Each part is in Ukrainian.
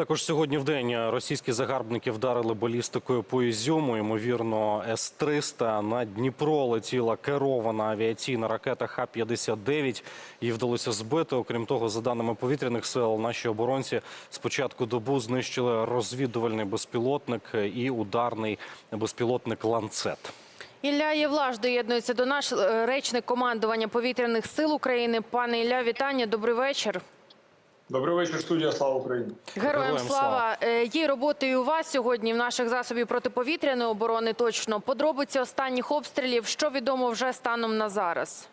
Також сьогодні в день російські загарбники вдарили балістикою по Ізюму. Ймовірно, С-300. На Дніпро летіла керована авіаційна ракета Х-59. Її вдалося збити. Окрім того, за даними повітряних сил, наші оборонці спочатку добу знищили розвідувальний безпілотник і ударний безпілотник «Ланцет». Ілля Євлаш доєднується до наш е, речник командування повітряних сил України. Пане Ілля, вітання. Добрий вечір. Добрий вечір, студія. Слава Україні. Героям, Героям слава. слава. Е, Є роботи і у вас сьогодні в наших засобів протиповітряної оборони. Точно подробиці останніх обстрілів. Що відомо вже станом на зараз?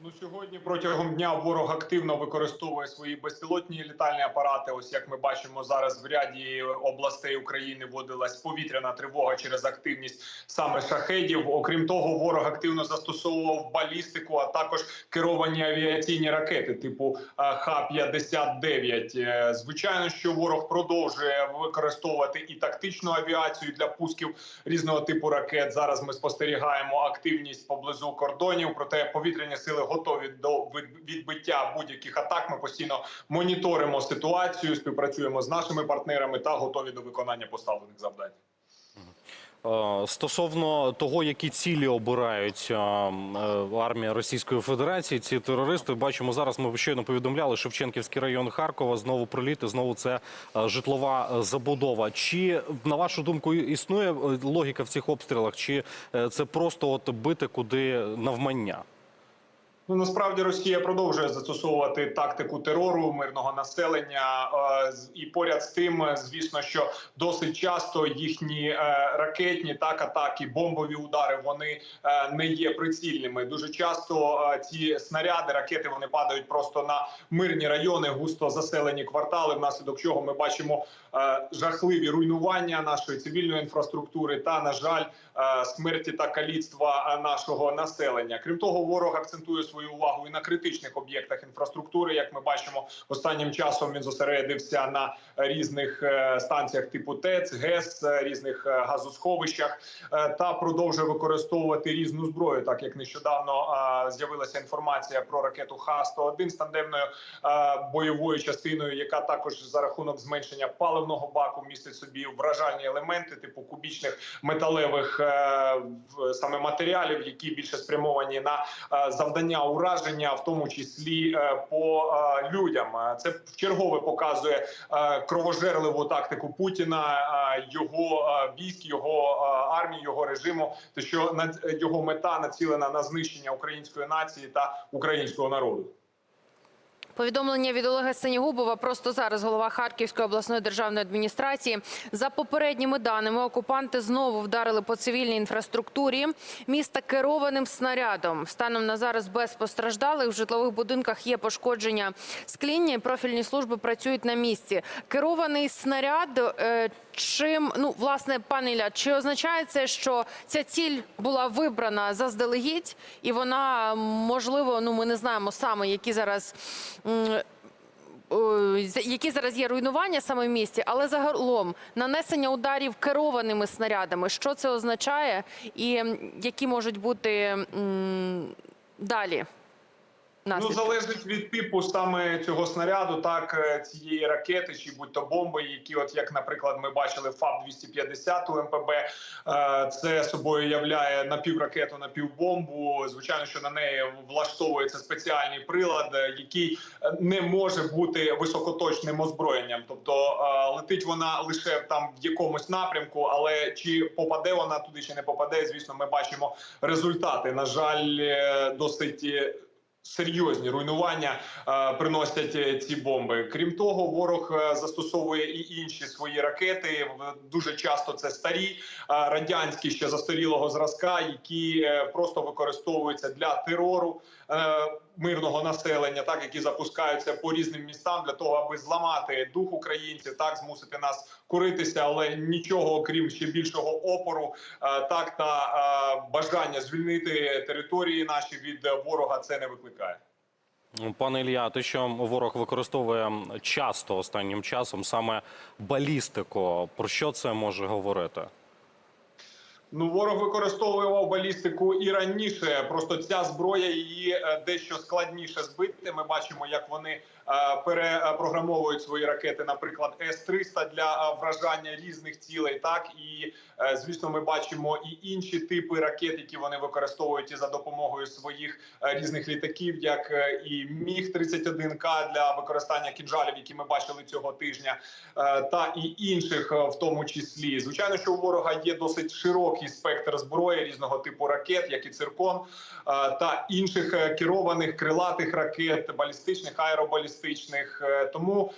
Ну сьогодні протягом дня ворог активно використовує свої безпілотні літальні апарати. Ось як ми бачимо зараз в ряді областей України вводилась повітряна тривога через активність саме шахедів. Окрім того, ворог активно застосовував балістику, а також керовані авіаційні ракети типу е, Х-59. Е, Звичайно, що ворог продовжує використовувати і тактичну авіацію для пусків різного типу ракет. Зараз ми спостерігаємо активність поблизу кордонів. Проте повітряні сили готові до відбиття будь-яких атак. Ми постійно моніторимо ситуацію, співпрацюємо з нашими партнерами та готові до виконання поставлених завдань. Е, Стосовно того, які цілі обирають е, е, армія Російської Федерації, ці терористи бачимо зараз. Ми щойно повідомляли Шевченківський район Харкова. Знову проліти, знову це житлова забудова. Чи на вашу думку існує логіка в цих обстрілах, чи це просто от бити куди навмання? Ну насправді Росія продовжує застосовувати тактику терору мирного населення, е, і поряд з тим, е, звісно, що досить часто їхні е, ракетні так атаки, бомбові удари вони не є прицільними. Дуже часто ці снаряди, ракети вони падають просто на мирні райони, густо заселені квартали, внаслідок чого ми бачимо жахливі руйнування нашої цивільної інфраструктури та, на жаль, смерті та каліцтва нашого населення. Крім того, ворог акцентує свою увагу і на критичних об'єктах інфраструктури. Як ми бачимо, останнім часом він зосередився на різних е, станціях типу ТЕЦ, ГЕС, е, різних е, газосховищах та продовжує використовувати різну зброю, так як нещодавно з'явилася інформація про ракету Х-101 з тандемною бойовою частиною, яка також за рахунок зменшення паливного баку містить собі вражальні елементи, типу кубічних металевих саме матеріалів, які більше спрямовані на завдання ураження, в тому числі е, по е, людям. Е, Це вчергове показує кровожерливу тактику Путіна, його військ, його армії, його режиму. Те, що його мета націлена на знищення української нації та українського народу. Повідомлення від Олега Сенігубова просто зараз голова Харківської обласної державної адміністрації. За попередніми даними, окупанти знову вдарили по цивільній інфраструктурі міста керованим снарядом. Станом на зараз без постраждалих в житлових будинках є пошкодження скління. Профільні служби працюють на місці. Керований снаряд. Чим ну власне, пане Ілля, чи означає це, що ця ціль була вибрана заздалегідь, і вона можливо, ну ми не знаємо саме, які зараз які зараз є руйнування саме в місті, але загалом нанесення ударів керованими снарядами. Що це означає, і які можуть бути м, далі? Ну залежить від типу саме цього снаряду, так е, цієї ракети, чи будь-то бомби, які, от як, наприклад, ми бачили ФАБ 250 у МПБ, е, це собою являє напівракету, напівбомбу. Звичайно, що на неї влаштовується спеціальний прилад, е, який не може бути високоточним озброєнням. Тобто летить вона лише там в якомусь напрямку, але чи попаде вона туди, чи не попаде, звісно, ми бачимо результати. На жаль, досить. Серйозні руйнування е, приносять е, ці бомби. Крім того, ворог е, застосовує і інші свої ракети. Дуже часто це старі е, радянські ще застарілого зразка, які просто використовуються для терору мирного населення, так які запускаються по різним містам для того, аби зламати дух українців, так змусити нас куритися, але нічого окрім ще більшого опору, е, так та е, бажання звільнити території наші від е, ворога, це не викликає. Пане Ілля, те, що ворог використовує часто останнім часом саме балістику, про що це може говорити? Ну, ворог використовував балістику і раніше. Просто ця зброя її е, дещо складніше збити. Ми бачимо, як вони е, перепрограмовують свої ракети, наприклад, С-300 для е, вражання різних цілей. Так і звісно, ми бачимо і інші типи ракет, які вони використовують і за допомогою своїх різних літаків, як і Міг 31 к для використання кінжалів, які ми бачили цього тижня, та і інших, в тому числі. Звичайно, що у ворога є досить широкий спектр зброї різного типу ракет, як і циркон, та інших е, керованих крилатих ракет, балістичних, аеробалістичних. Е, Тому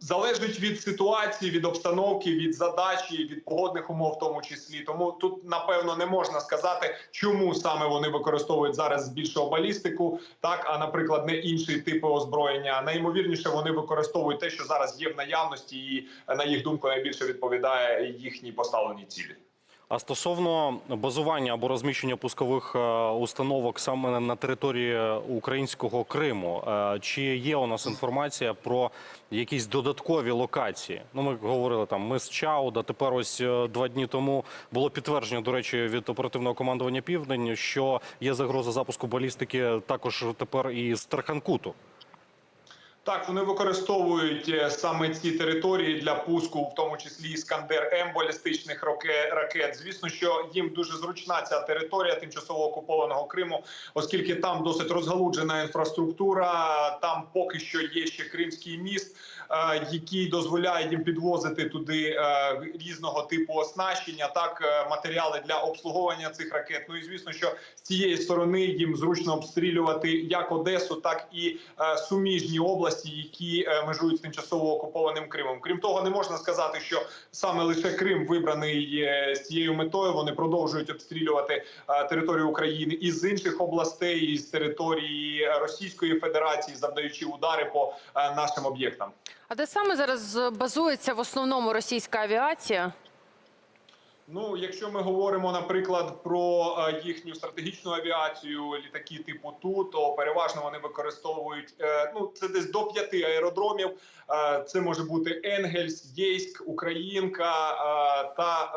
залежить від ситуації, від обстановки, від задачі, від погодних умов, в тому числі. Тому тут напевно не можна сказати, чому саме вони використовують зараз збільшого балістику, так а наприклад, не інші типи озброєння. Найімовірніше вони використовують те, що зараз є в наявності, і е, на їх думку найбільше відповідає їхній поставлені цілі. А стосовно базування або розміщення пускових е, установок саме на території українського Криму, е, чи є у нас інформація про якісь додаткові локації? Ну, ми говорили там ми з Чауда. Тепер ось е, два дні тому було підтвердження, до речі, від оперативного командування Південь, що є загроза запуску балістики також тепер і з Тарханкуту. Так, вони використовують е, саме ці території для пуску, в тому числі іскандер М балістичних ракет. Звісно, що їм дуже зручна ця територія тимчасово окупованого Криму, оскільки там досить розгалуджена інфраструктура. Там поки що є ще Кримський міст, який дозволяє їм підвозити туди е, різного типу оснащення, так е, матеріали для обслуговування цих ракет. Ну і звісно, що з цієї сторони їм зручно обстрілювати як Одесу, так і е, суміжні області, які е, межують з тимчасово окупованим Кримом. Крім того, не можна сказати, що саме лише Крим вибраний е, з цією метою. Вони продовжують обстрілювати е, територію України і з інших областей, і з території Російської Федерації, завдаючи удари по е, нашим об'єктам. А де саме зараз базується в основному російська авіація? Ну, якщо ми говоримо, наприклад, про е, їхню стратегічну авіацію, літаки типу Ту, то переважно вони використовують е, ну це десь до п'яти аеродромів. Е, це може бути Енгельс, Єйськ, Українка та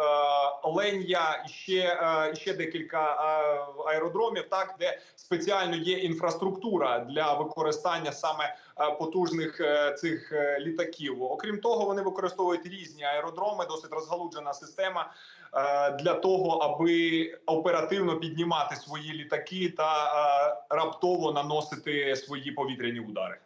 Оленя, і ще, ще декілька аеродромів, так де спеціально є інфраструктура для використання саме потужних цих літаків. Окрім того, вони використовують різні аеродроми, досить розгалуджена система для того, аби оперативно піднімати свої літаки та е, раптово наносити свої повітряні удари.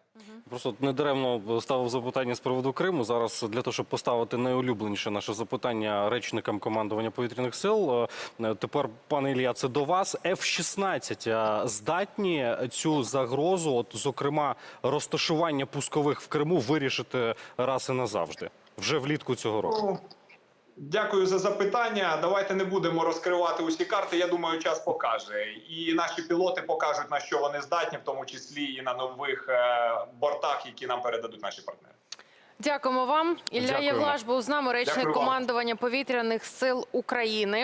Просто недаремно ставив запитання з приводу Криму. Зараз для того, щоб поставити найулюбленіше наше запитання речникам командування повітряних сил. е, Тепер, пане Ілля, це до вас. F-16 е, здатні цю загрозу, от зокрема розташування пускових в Криму, вирішити раз і назавжди вже влітку цього року. Дякую за запитання. Давайте не будемо розкривати усі карти. Я думаю, час покаже, і наші пілоти покажуть на що вони здатні, в тому числі і на нових е, бортах, які нам передадуть наші партнери. Дякуємо вам. Ілля Євлаш був з нами, речник командування повітряних сил України.